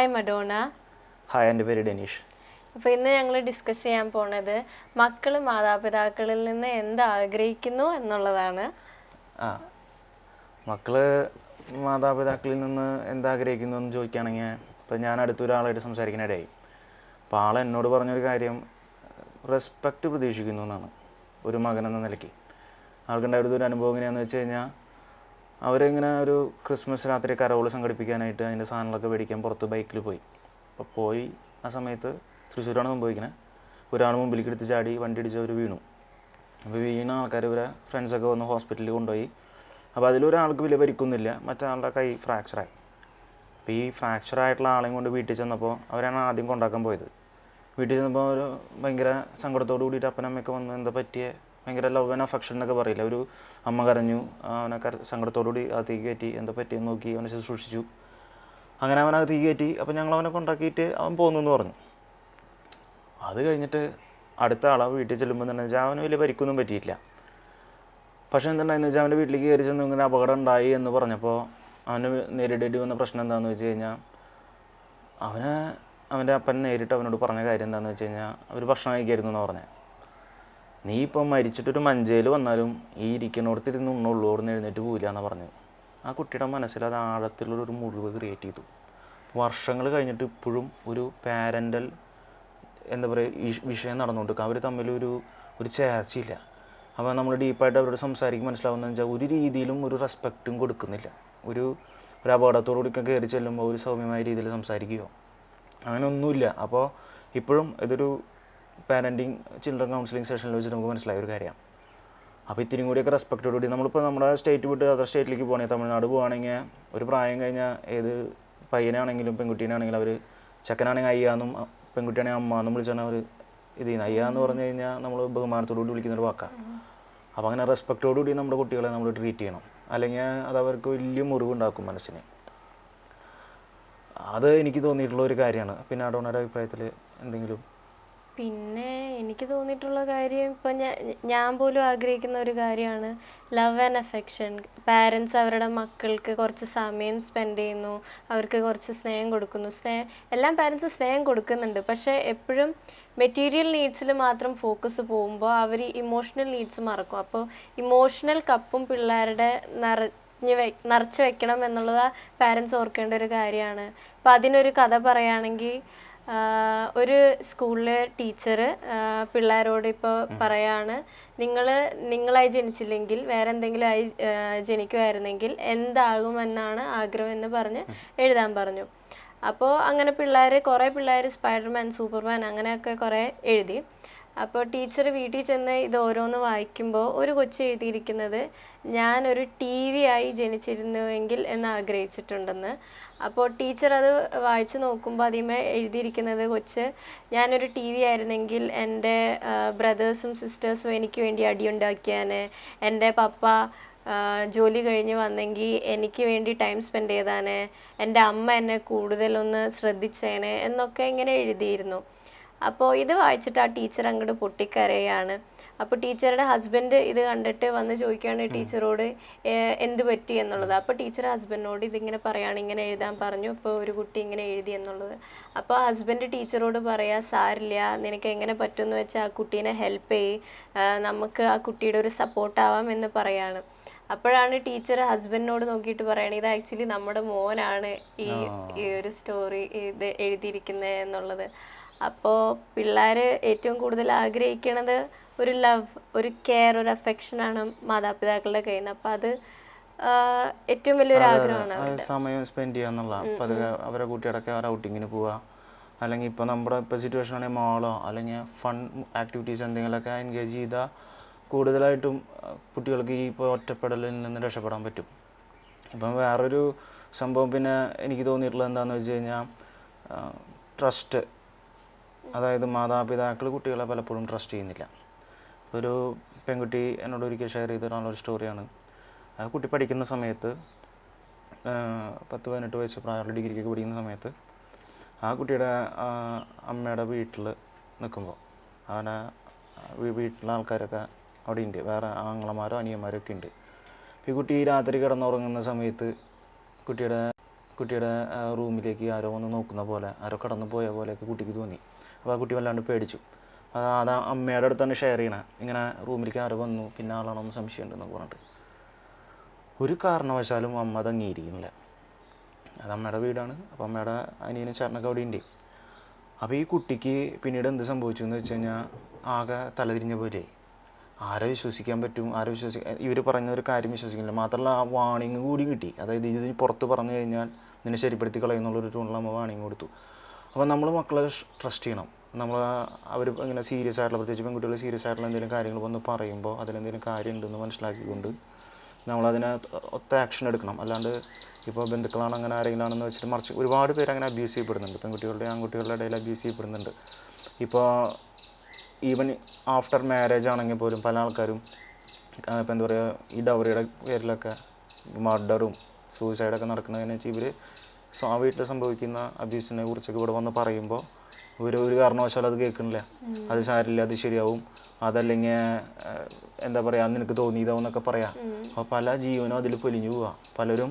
I Madonna hi എന്റെ പേര് ഡെനീഷ്. അപ്പോൾ ഇന്ന് ഞങ്ങൾ ഡിസ്കസ് ചെയ്യാൻ പോണത് മക്കൾ മാതാപിതാക്കളിൽ നിന്ന് എന്ത് ആഗ്രഹിക്കുന്നു എന്നുള്ളതാണ്. ആ മക്കൾ മാതാപിതാക്കളിൽ നിന്ന് എന്താഗ്രഹിക്കുന്നു എന്ന് ചോദിക്കുകയാണെങ്കിൽ ഇപ്പം ഞാൻ അടുത്തൊരാളായിട്ട് സംസാരിക്കാനിടയായി അപ്പോൾ ആൾ എന്നോട് പറഞ്ഞൊരു കാര്യം റെസ്പെക്റ്റ് പ്രതീക്ഷിക്കുന്നു എന്നാണ്. ഒരു മകൻ എന്ന നിലയ്ക്ക്. ആൾക്കുണ്ടായിരുന്ന ഒരു അനുഭവം എങ്ങനെയാണെന്ന് വെച്ച് കഴിഞ്ഞാൽ അവരിങ്ങനെ ഒരു ക്രിസ്മസ് രാത്രി കരോൾ സംഘടിപ്പിക്കാനായിട്ട് അതിന്റെ സാധനങ്ങളൊക്കെ മേടിക്കാൻ പുറത്ത് ബൈക്കിൽ പോയി. അപ്പോൾ പോയി ആ സമയത്ത് തൃശ്ശൂരാണ് സംഭവിക്കുന്നത് ഒരാൾ മുമ്പിലേക്ക് എടുത്ത് ചാടി വണ്ടി ഇടിച്ചവർ വീണു. അപ്പോൾ വീണ ആൾക്കാർ ഇവരെ ഫ്രണ്ട്സൊക്കെ വന്ന് ഹോസ്പിറ്റലിൽ കൊണ്ടുപോയി. അപ്പോൾ അതിലൊരാൾക്ക് വലിയ പരിക്കൊന്നുമില്ല മറ്റാളുടെ കൈ ഫ്രാക്ചറായി അപ്പോൾ ഈ ഫ്രാക്ചർ ആയിട്ടുള്ള ആളെയും കൊണ്ട് വീട്ടിൽ ചെന്നപ്പോൾ അവരാണ് ആദ്യം കൊണ്ടാക്കാൻ പോയത്. വീട്ടിൽ ചെന്നപ്പോൾ അവർ ഭയങ്കര സങ്കടത്തോട് കൂടിയിട്ട് അപ്പനമ്മയൊക്കെ വന്ന് എന്താ പറ്റിയ? ഭയങ്കര ലവ് ആൻഡ് അഫക്ഷൻ എന്നൊക്കെ പറയില്ല? ഒരു അമ്മ കരഞ്ഞു അവനെ കര സങ്കടത്തോടു കൂടി അകത്തേക്ക് കയറ്റി എന്താ പറ്റിയെന്ന് നോക്കി അവനെ ശുശ്രൂഷിച്ചു. അങ്ങനെ അവൻ അകത്തേക്ക് കയറ്റി അപ്പോൾ ഞങ്ങൾ അവനെ കൊണ്ടാക്കിയിട്ട് അവൻ പോകുന്നു എന്ന് പറഞ്ഞു. അത് കഴിഞ്ഞിട്ട് അടുത്ത ആളാ വീട്ടിൽ ചെല്ലുമ്പോൾ തന്നെ വെച്ചാൽ അവന് വലിയ പരിക്കൊന്നും പറ്റിയിട്ടില്ല. പക്ഷേ എന്തുണ്ടായെന്ന് വെച്ചാൽ അവന്റെ വീട്ടിലേക്ക് കയറി ചെന്ന് ഇങ്ങനെ അപകടം ഉണ്ടായി എന്ന് പറഞ്ഞപ്പോൾ അവന് നേരിടേണ്ടി വന്ന പ്രശ്നം എന്താണെന്ന് വെച്ച് കഴിഞ്ഞാൽ അവന് അവന്റെ അപ്പൻ നേരിട്ട് അവനോട് പറഞ്ഞ കാര്യം എന്താണെന്ന് വെച്ച് കഴിഞ്ഞാൽ അവർ ഭക്ഷണം കഴിക്കായിരുന്നു എന്ന് പറഞ്ഞത് നീ ഇപ്പം മരിച്ചിട്ടൊരു മഞ്ചയിൽ വന്നാലും ഈ ഇരിക്കണോടത്ത് ഇരുന്ന് ഉണ്ണുള്ളൂ അവിടെ എഴുന്നേറ്റ് പോവില്ല എന്നാണ് പറഞ്ഞത്. ആ കുട്ടിയുടെ മനസ്സിൽ അത് ആഴത്തിലുള്ളൊരു മുറിവ് ക്രിയേറ്റ് ചെയ്തു. വർഷങ്ങൾ കഴിഞ്ഞിട്ട് ഇപ്പോഴും ഒരു പാരന്റൽ എന്താ പറയുക വിഷയം നടന്നുകൊണ്ട് അവർ തമ്മിലൊരു ഒരു ചേർച്ചയില്ല. അപ്പോൾ നമ്മൾ ഡീപ്പായിട്ട് അവരോട് സംസാരിക്കും മനസ്സിലാവുന്നതെന്ന് വെച്ചാൽ ഒരു രീതിയിലും ഒരു റെസ്പെക്റ്റും കൊടുക്കുന്നില്ല. ഒരു ഒരു അപകടത്തോടുകൂടി കയറി ചെല്ലുമ്പോൾ ഒരു സൗമ്യമായ രീതിയിൽ സംസാരിക്കുകയോ അങ്ങനെ ഒന്നുമില്ല അപ്പോൾ ഇപ്പോഴും ഇതൊരു പാരന്റിങ് ചിൽഡ്രൻ കൗൺസിലിംഗ് സെഷനിൽ വെച്ച് നമുക്ക് മനസ്സിലായ ഒരു കാര്യമാണ് അപ്പോൾ ഇത്തിരി കൂടിയൊക്കെ റെസ്പെക്റ്റോടുകൂടി നമ്മളിപ്പോൾ നമ്മുടെ സ്റ്റേറ്റ് വിട്ട് അതർ സ്റ്റേറ്റിലേക്ക് പോകണമെങ്കിൽ തമിഴ്നാട് പോകുകയാണെങ്കിൽ ഒരു പ്രായം കഴിഞ്ഞാൽ ഏത് പയ്യനാണെങ്കിലും പെൺകുട്ടീനാണെങ്കിലും അവർ ചെക്കനാണെങ്കിൽ അയ്യാന്നും പെൺകുട്ടിയാണെങ്കിൽ അമ്മ എന്നും വിളിച്ചാണ് അവർ ഇത് ചെയ്യുന്നത്. അയ്യ എന്ന് പറഞ്ഞു കഴിഞ്ഞാൽ നമ്മൾ ബഹുമാനത്തോടുകൂടി വിളിക്കുന്ന ഒരു വാക്കാണ് അപ്പോൾ അങ്ങനെ റെസ്പെക്റ്റോടുകൂടി നമ്മുടെ കുട്ടികളെ നമ്മൾ ട്രീറ്റ് ചെയ്യണം. അല്ലെങ്കിൽ അത് അവർക്ക് വലിയ മുറിവുണ്ടാക്കും മനസ്സിന്. അത് എനിക്ക് തോന്നിയിട്ടുള്ള ഒരു കാര്യമാണ് പിന്നെ അടോണയുടെ അഭിപ്രായത്തിൽ എന്തെങ്കിലും പിന്നെ എനിക്ക് തോന്നിയിട്ടുള്ള കാര്യം ഇപ്പം ഞാൻ ഞാൻ പോലും ആഗ്രഹിക്കുന്ന ഒരു കാര്യമാണ് ലവ് ആൻഡ് അഫെക്ഷൻ പാരൻസ് അവരുടെ മക്കൾക്ക് കുറച്ച് സമയം സ്പെൻഡ് ചെയ്യുന്നു അവർക്ക് കുറച്ച് സ്നേഹം കൊടുക്കുന്നു. സ്നേഹം എല്ലാം പാരൻസ് സ്നേഹം കൊടുക്കുന്നുണ്ട്. പക്ഷേ എപ്പോഴും മെറ്റീരിയൽ നീഡ്സിൽ മാത്രം ഫോക്കസ് പോകുമ്പോൾ അവർ ഇമോഷണൽ നീഡ്സ് മറക്കും. അപ്പോൾ ഇമോഷണൽ കപ്പും പിള്ളേരുടെ വെ നിറച്ച് വെക്കണം എന്നുള്ളത് പാരൻസ് ഓർക്കേണ്ട ഒരു കാര്യമാണ്. അപ്പം അതിനൊരു കഥ പറയുകയാണെങ്കിൽ ഒരു സ്കൂളിലെ ടീച്ചർ പിള്ളേരോട് ഇപ്പോൾ പറയാണ് നിങ്ങൾ നിങ്ങളായി ജനിച്ചില്ലെങ്കിൽ വേറെ എന്തെങ്കിലും ആയി ജനിക്കുമായിരുന്നെങ്കിൽ എന്താകുമെന്നാണ് ആഗ്രഹം എന്ന് പറഞ്ഞ് എഴുതാൻ പറഞ്ഞു. അപ്പോൾ അങ്ങനെ പിള്ളേർ കുറേ പിള്ളേർ സ്പൈഡർമാൻ സൂപ്പർമാൻ അങ്ങനെയൊക്കെ കുറേ എഴുതി. അപ്പോൾ ടീച്ചർ വീട്ടിൽ ചെന്ന് ഇത് ഓരോന്ന് വായിക്കുമ്പോൾ ഒരു കൊച്ചു എഴുതിയിരിക്കുന്നത് ഞാനൊരു ടി വി ആയി ജനിച്ചിരുന്നുവെങ്കിൽ എന്ന് ആഗ്രഹിച്ചിട്ടുണ്ടെന്ന്. അപ്പോൾ ടീച്ചർ അത് വായിച്ചു നോക്കുമ്പോൾ അതിമേ എഴുതിയിരിക്കുന്നത് കൊച്ച് ഞാനൊരു ടി വി ആയിരുന്നെങ്കിൽ എന്റെ ബ്രദേഴ്സും സിസ്റ്റേഴ്സും എനിക്ക് വേണ്ടി അടിയുണ്ടാക്കിയാന്. എന്റെ പപ്പ ജോലി കഴിഞ്ഞ് വന്നെങ്കിൽ എനിക്ക് വേണ്ടി ടൈം സ്പെൻഡ് ചെയ്താനേ. എന്റെ അമ്മ എന്നെ കൂടുതലൊന്ന് ശ്രദ്ധിച്ചേനെ എന്നൊക്കെ ഇങ്ങനെ എഴുതിയിരുന്നു. അപ്പോൾ ഇത് വായിച്ചിട്ട് ആ ടീച്ചർ അങ്ങോട്ട് പൊട്ടിക്കരയാണ്. അപ്പോൾ ടീച്ചറുടെ ഹസ്ബൻഡ് ഇത് കണ്ടിട്ട് വന്ന് ചോദിക്കുകയാണ് ടീച്ചറോട് "ഏഹ് എന്ത് പറ്റി എന്നുള്ളത്? അപ്പോൾ ടീച്ചർ ഹസ്ബൻഡിനോട് ഇതിങ്ങനെ പറയുകയാണ് ഇങ്ങനെ എഴുതാൻ പറഞ്ഞു അപ്പോൾ ഒരു കുട്ടി ഇങ്ങനെ എഴുതി എന്നുള്ളത്. അപ്പോൾ ഹസ്ബൻഡ് ടീച്ചറോട് പറയാ സാരില്ല നിനക്ക് എങ്ങനെ പറ്റുമെന്ന് വെച്ചാൽ ആ കുട്ടീനെ ഹെൽപ്പ് ചെയ്യ്. നമുക്ക് ആ കുട്ടിയുടെ ഒരു സപ്പോർട്ടാവാം എന്ന് പറയാണ്. അപ്പോഴാണ് ടീച്ചർ ഹസ്ബൻഡിനോട് നോക്കിയിട്ട് പറയണത് ഇത് ആക്ച്വലി നമ്മുടെ മോനാണ് ഈ ഈ ഒരു സ്റ്റോറി ഇത് എഴുതിയിരിക്കുന്നത് എന്നുള്ളത്. അപ്പോൾ പിള്ളേർ ഏറ്റവും കൂടുതൽ ആഗ്രഹിക്കണത് ഒരു ലവ് ഒരു കെയർ ഒരു അഫെക്ഷനാണ് മാതാപിതാക്കളുടെ കയ്യിൽ നിന്ന്. അപ്പം അത് ഏറ്റവും വലിയൊരു ആഗ്രഹമാണ് സമയം സ്പെൻഡ് ചെയ്യുക എന്നുള്ള അപ്പം അത് അവരെ കുട്ടികളൊക്കെ അവർ ഔട്ടിങ്ങിന് പോവുക. അല്ലെങ്കിൽ ഇപ്പോൾ നമ്മുടെ ഇപ്പോൾ സിറ്റുവേഷൻ ആണെങ്കിൽ മോളോ അല്ലെങ്കിൽ ഫൺ ആക്ടിവിറ്റീസ് എന്തെങ്കിലുമൊക്കെ എൻഗേജ് ചെയ്താൽ കൂടുതലായിട്ടും കുട്ടികൾക്ക് ഈ ഇപ്പോൾ ഒറ്റപ്പെടലിൽ നിന്ന് രക്ഷപ്പെടാൻ പറ്റും. ഇപ്പം വേറൊരു സംഭവം പിന്നെ എനിക്ക് തോന്നിയിട്ടുള്ളത് എന്താണെന്ന് വെച്ച് കഴിഞ്ഞാൽ ട്രസ്റ്റ് അതായത് മാതാപിതാക്കൾ കുട്ടികളെ പലപ്പോഴും ട്രസ്റ്റ് ചെയ്യുന്നില്ല. ഒരു പെൺകുട്ടി എന്നോട് ഒരിക്കൽ ഷെയർ ചെയ്ത ഒരു സ്റ്റോറിയാണ് ആ കുട്ടി പഠിക്കുന്ന സമയത്ത് പത്ത് പതിനെട്ട് വയസ്സ് പ്രായമുള്ള ഡിഗ്രിക്കൊക്കെ പഠിക്കുന്ന സമയത്ത് ആ കുട്ടിയുടെ അമ്മയുടെ വീട്ടിൽ നിൽക്കുമ്പോൾ അവനെ വീട്ടിലെ ആൾക്കാരൊക്കെ അവിടെ ഉണ്ട് വേറെ ആങ്ങളമാരോ അനിയന്മാരോ ഒക്കെ ഉണ്ട്. ഈ കുട്ടി രാത്രി കിടന്നുറങ്ങുന്ന സമയത്ത് കുട്ടിയുടെ കുട്ടിയുടെ റൂമിലേക്ക് ആരോ വന്ന് നോക്കുന്ന പോലെ ആരോ കടന്നു പോയ പോലെയൊക്കെ കുട്ടിക്ക് തോന്നി. അപ്പോൾ ആ കുട്ടി വല്ലാണ്ട് പേടിച്ചു. അത് അമ്മയുടെ ആ തന്നെ ഷെയർ ചെയ്യണേ. ഇങ്ങനെ റൂമിലേക്ക് ആര് വന്നു. പിന്നെ ആളാണോ ആളാണോന്ന് സംശയമുണ്ടെന്നൊക്കെ പറഞ്ഞിട്ട്. ഒരു കാരണവശാലും അമ്മ അത് അംഗീകരിക്കുന്നില്ല. അത് അമ്മയുടെ വീടാണ്. അപ്പോൾ അമ്മയുടെ അനിയനും ചേട്ടനൊക്കെ അവിടെ ഉണ്ട്. അപ്പോൾ ഈ കുട്ടിക്ക് പിന്നീട് എന്ത് സംഭവിച്ചു എന്ന് വെച്ച് കഴിഞ്ഞാൽ ആകെ തലതിരിഞ്ഞ പോലെ ആരെ വിശ്വസിക്കാൻ പറ്റും? ആരെ വിശ്വസിക്കാൻ ഇവർ പറഞ്ഞ ഒരു കാര്യം വിശ്വസിക്കില്ല മാത്രമല്ല ആ വാണിങ് കൂടി കിട്ടി. അതായത് ഇത് പുറത്ത് പറഞ്ഞു കഴിഞ്ഞാൽ നിന്നെ ശരിപ്പെടുത്തി കളയുന്നുള്ളൊരു ടൂണിൽ അമ്മ വാണിങ് കൊടുത്തു. അപ്പോൾ നമ്മൾ മക്കളെ ട്രസ്റ്റ് ചെയ്യണം. നമ്മൾ അവർ ഇങ്ങനെ സീരിയസ് ആയിട്ടുള്ള പ്രത്യേകിച്ച് പെൺകുട്ടികൾ സീരിയസ് ആയിട്ടുള്ള എന്തെങ്കിലും കാര്യങ്ങൾ വന്ന് പറയുമ്പോൾ അതിലെന്തെങ്കിലും കാര്യം ഉണ്ടെന്ന് മനസ്സിലാക്കിക്കൊണ്ട് നമ്മളതിനെ ഒത്ത ആക്ഷൻ എടുക്കണം. അല്ലാണ്ട് ഇപ്പോൾ ബന്ധുക്കളാണ് അങ്ങനെ ആരെങ്കിലും ആണെന്ന് വെച്ചിട്ട് മറിച്ച് ഒരുപാട് പേര് അങ്ങനെ അബ്യൂസ് ചെയ്യപ്പെടുന്നുണ്ട്. പെൺകുട്ടികളുടെ ആൺകുട്ടികളുടെ ഇടയിൽ അബ്യൂസ് ചെയ്യപ്പെടുന്നുണ്ട്. ഇപ്പോൾ ഈവൻ ആഫ്റ്റർ മാരേജ് ആണെങ്കിൽ പോലും പല ആൾക്കാരും ഇപ്പോൾ എന്താ പറയുക ഈ ഡൗറിയുടെ പേരിലൊക്കെ മർഡറും സൂയിസൈഡൊക്കെ നടക്കുന്നതിനെ വെച്ചാൽ ഇവർ ആ വീട്ടിൽ സംഭവിക്കുന്ന അബ്യൂസിനെ കുറിച്ചൊക്കെ ഇവിടെ വന്ന് പറയുമ്പോൾ ഇവർ ഒരു കാരണവശാലും അത് കേൾക്കണില്ല. അത് സാരില്ല അത് ശരിയാവും. അതല്ലെങ്കിൽ എന്താ പറയുക നിനക്ക് തോന്നിയതാവും എന്നൊക്കെ പറയാം. അപ്പോൾ പല ജീവനും അതിൽ പൊലിഞ്ഞു പോവുക പലരും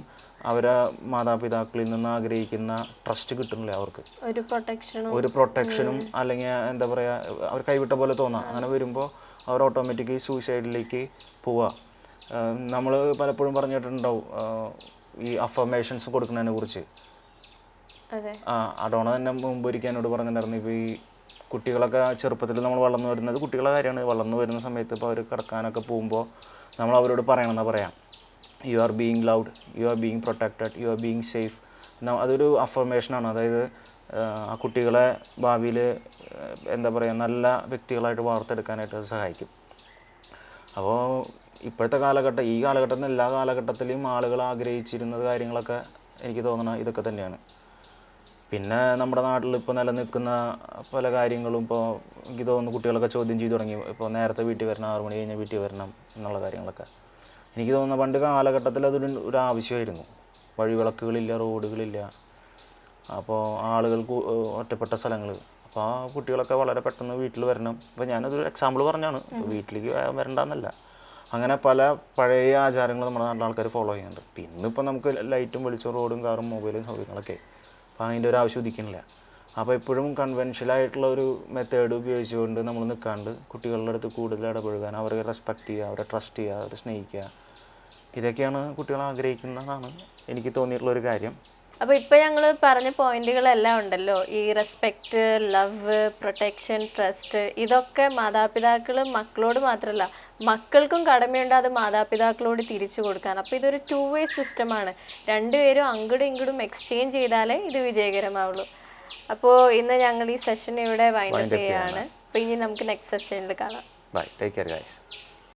അവരെ മാതാപിതാക്കളിൽ നിന്ന് ആഗ്രഹിക്കുന്ന ട്രസ്റ്റ് കിട്ടുന്നില്ല അവർക്ക്. ഒരു പ്രൊട്ടക്ഷനും ഒരു പ്രൊട്ടക്ഷനും അല്ലെങ്കിൽ എന്താ പറയുക അവർ കൈവിട്ട പോലെ തോന്നാം. അങ്ങനെ വരുമ്പോൾ അവർ ഓട്ടോമാറ്റിക്കലി സൂയിസൈഡിലേക്ക് പോവുക നമ്മൾ പലപ്പോഴും പറഞ്ഞിട്ടുണ്ടാവും ഈ അഫർമേഷൻസ് കൊടുക്കുന്നതിനെ കുറിച്ച്. ആ അഡോണ തന്നെ മുമ്പ് ഒരിക്കൽ എന്നോട് പറഞ്ഞിട്ടുണ്ടായിരുന്നു ഇപ്പോൾ ഈ കുട്ടികളൊക്കെ ചെറുപ്പത്തിൽ നമ്മൾ വളർന്നു വരുന്നത് കുട്ടികളെ കാര്യമാണ്. വളർന്നു വരുന്ന സമയത്ത് ഇപ്പോൾ അവർ കിടക്കാനൊക്കെ പോകുമ്പോൾ നമ്മൾ അവരോട് പറയണമെന്നാ പറയാം. You are being loved you are being protected you are being safe അതൊരു അഫർമേഷനാണ് അതായത് ആ, കുട്ടികളെ ഭാവിയിൽ എന്താ പറയുക നല്ല വ്യക്തികളായിട്ട് വാർത്തെടുക്കാനായിട്ട് അത് സഹായിക്കും. അപ്പോൾ ഇപ്പോഴത്തെ കാലഘട്ടം ഈ കാലഘട്ടത്തിൽ എല്ലാ കാലഘട്ടത്തിലും ആളുകൾ ആഗ്രഹിച്ചിരുന്നത് കാര്യങ്ങളൊക്കെ എനിക്ക് തോന്നണ ഇതൊക്കെ തന്നെയാണ്. പിന്നെ നമ്മുടെ നാട്ടിൽ ഇപ്പോൾ നിലനിൽക്കുന്ന പല കാര്യങ്ങളും ഇപ്പോൾ എനിക്ക് തോന്നുന്നു കുട്ടികളൊക്കെ ചോദ്യം ചെയ്തു തുടങ്ങി. ഇപ്പോൾ നേരത്തെ വീട്ടിൽ വരണം ആറു മണി കഴിഞ്ഞാൽ വീട്ടിൽ വരണം എന്നുള്ള കാര്യങ്ങളൊക്കെ. എനിക്ക് തോന്നുന്നു പണ്ട് കാലഘട്ടത്തിൽ അതൊരു ഒരു ആവശ്യമായിരുന്നു. വഴിവിളക്കുകളില്ല റോഡുകളില്ല. അപ്പോൾ ആളുകൾ ഒറ്റപ്പെട്ട സ്ഥലങ്ങൾ അപ്പോൾ ആ കുട്ടികളൊക്കെ വളരെ പെട്ടെന്ന് വീട്ടിൽ വരണം. അപ്പോൾ ഞാനതൊരു എക്സാമ്പിൾ പറഞ്ഞാണ്. വീട്ടിലേക്ക് വരണ്ടെന്നല്ല. അങ്ങനെ പല പഴയ ആചാരങ്ങൾ നമ്മുടെ നാട്ടിലെ ആൾക്കാർ ഫോളോ ചെയ്യുന്നുണ്ട്. പിന്നെ ഇപ്പോൾ നമുക്ക് ലൈറ്റും വെളിച്ചവും റോഡും കാറും മൊബൈലും സൗകര്യങ്ങളൊക്കെ അപ്പോൾ അതിന്റെ ഒരു ആവശ്യം ഉദിക്കണില്ല അപ്പോൾ എപ്പോഴും കൺവെൻഷനൽ ആയിട്ടുള്ള ഒരു മെത്തേഡ് ഉപയോഗിച്ചുകൊണ്ട് നമ്മൾ നിൽക്കാണ്ട് കുട്ടികളുടെ അടുത്ത് കൂടുതൽ ഇടപഴകാൻ അവരെ റെസ്പെക്റ്റ് ചെയ്യുക അവരെ ട്രസ്റ്റ് ചെയ്യുക അവരെ സ്നേഹിക്കുക. ഇതൊക്കെയാണ് കുട്ടികൾ ആഗ്രഹിക്കുന്നതാണ് എനിക്ക് തോന്നിയിട്ടുള്ള ഒരു കാര്യം. അപ്പൊ ഇപ്പൊ ഞങ്ങൾ പറഞ്ഞ പോയിന്റുകളെല്ലാം ഉണ്ടല്ലോ. ഈ റെസ്പെക്റ്റ് ലവ് പ്രൊട്ടക്ഷൻ ട്രസ്റ്റ് ഇതൊക്കെ മാതാപിതാക്കൾ മക്കളോട് മാത്രമല്ല മക്കൾക്കും കടമയുണ്ട് അത് മാതാപിതാക്കളോട് തിരിച്ചു കൊടുക്കാൻ. അപ്പോൾ ഇതൊരു ടു വേ സിസ്റ്റമാണ് രണ്ടുപേരും അങ്ങോട്ടും ഇങ്ങോട്ടും എക്സ്ചേഞ്ച് ചെയ്താലേ ഇത് വിജയകരമാവുള്ളൂ. അപ്പോൾ ഇന്ന് ഞങ്ങൾ ഈ സെഷൻ ഇവിടെ വൈൻഡപ്പ് ചെയ്യാണ്. അപ്പോൾ ഇനി നമുക്ക് നെക്സ്റ്റ് സെഷനിൽ കാണാം. Bye take care guys